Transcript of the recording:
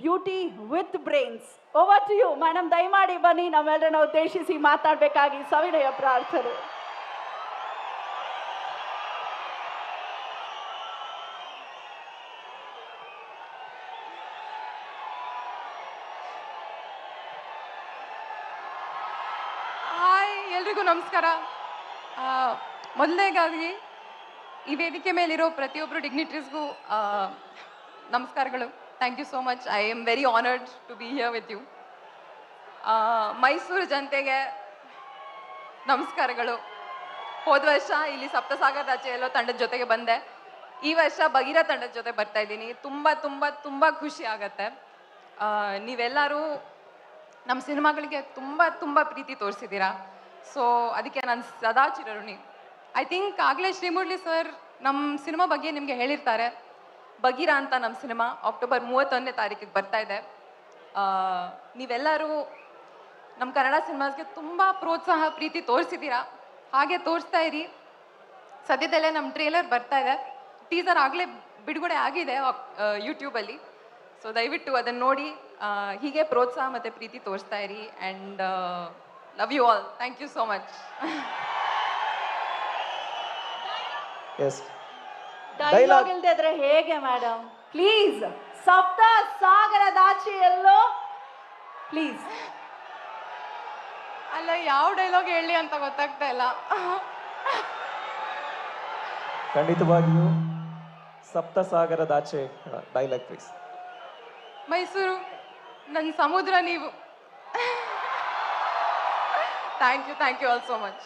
Beauty with brains over to you madam ದಯಮಾಡಿ ಬನ್ನಿ. ನಮ್ಮೆಲ್ಲರನ್ನ ಉದ್ದೇಶಿಸಿ ಮಾತಾಡಬೇಕಾಗಿ ಸವಿನಯ ಪ್ರಾರ್ಥನೆ. ಹಾಯ್, ಎಲ್ರಿಗೂ ನಮಸ್ಕಾರ. ಮೊದಲನೇಗಾಗಿ ಈ ವೇದಿಕೆ ಮೇಲಿರೋ ಪ್ರತಿಯೊಬ್ಬರು ಡಿಗ್ನಿಟ್ರೀಸ್ಗೂ ನಮಸ್ಕಾರಗಳು. Thank you so much I am very honoured to be here with you Mysuru ಜನತೆಗೆ ನಮಸ್ಕಾರಗಳು. ಹೋದ ವರ್ಷ ಇಲ್ಲಿ ಸಪ್ತಸಾಗರ ಎಲ್ಲೋ ತಂಡದ ಜೊತೆಗೆ ಬಂದೆ. ಈ ವರ್ಷ ಬಗೀರ ತಂಡದ ಜೊತೆ ಬರ್ತಾ ಇದ್ದೀನಿ. ತುಂಬ ತುಂಬ ತುಂಬ ಖುಷಿ ಆಗತ್ತೆ. ನೀವೆಲ್ಲರೂ ನಮ್ಮ ಸಿನಿಮಾಗಳಿಗೆ ತುಂಬ ತುಂಬ ಪ್ರೀತಿ ತೋರಿಸಿದ್ದೀರಾ. ಸೊ ಅದಕ್ಕೆ ನಾನು ಸದಾ ಚಿರಋಣಿ. ಐ ಥಿಂಕ್ ಆಗಲೇ ಶ್ರೀಮುರಳಿ ಸರ್ ನಮ್ಮ ಸಿನಿಮಾ ಬಗ್ಗೆ ನಿಮಗೆ ಹೇಳಿರ್ತಾರೆ. ಬಗೀರ ಅಂತ ನಮ್ಮ ಸಿನಿಮಾ ಅಕ್ಟೋಬರ್ ಮೂವತ್ತೊಂದನೇ ತಾರೀಕಿಗೆ ಬರ್ತಾ ಇದೆ. ನೀವೆಲ್ಲರೂ ನಮ್ಮ ಕನ್ನಡ ಸಿನಿಮಾಸ್ಗೆ ತುಂಬ ಪ್ರೋತ್ಸಾಹ, ಪ್ರೀತಿ ತೋರಿಸಿದ್ದೀರಾ? ಹಾಗೆ ತೋರಿಸ್ತಾ ಇರಿ. ಸದ್ಯದಲ್ಲೇ ನಮ್ಮ ಟ್ರೇಲರ್ ಬರ್ತಾ ಇದೆ. ಟೀಸರ್ ಆಗಲೇ ಬಿಡುಗಡೆ ಆಗಿದೆ ಯೂಟ್ಯೂಬಲ್ಲಿ. ಸೊ ದಯವಿಟ್ಟು ಅದನ್ನು ನೋಡಿ ಹೀಗೆ ಪ್ರೋತ್ಸಾಹ ಮತ್ತು ಪ್ರೀತಿ ತೋರಿಸ್ತಾ ಇರಿ. And love you all thank you so much S dialogue. ಇಲ್ದೇ ಇದ್ರೆ ಹೇಗೆ ಮೇಡಮ್ ಪ್ಲೀಸ್ ಸಪ್ತ ಸಾಗರದಾಚೆ ಎಲ್ಲೋ? ಪ್ಲೀಸ್ ಅಲ್ಲ ಯಾವ ಡೈಲಾಗ್ ಹೇಳಿ ಅಂತ ಗೊತ್ತಾಗ್ತಾ ಇಲ್ಲ. ಖಂಡಿತವಾಗಿಯೂ ಸಪ್ತಸಾಗರದಾಚೆ ಡೈಲಾಗ್ ಪ್ಲೀಸ್ ಮೈಸೂರು ನನ್ನ ಸಮುದ್ರ ನೀವು. Thank you thank you all so much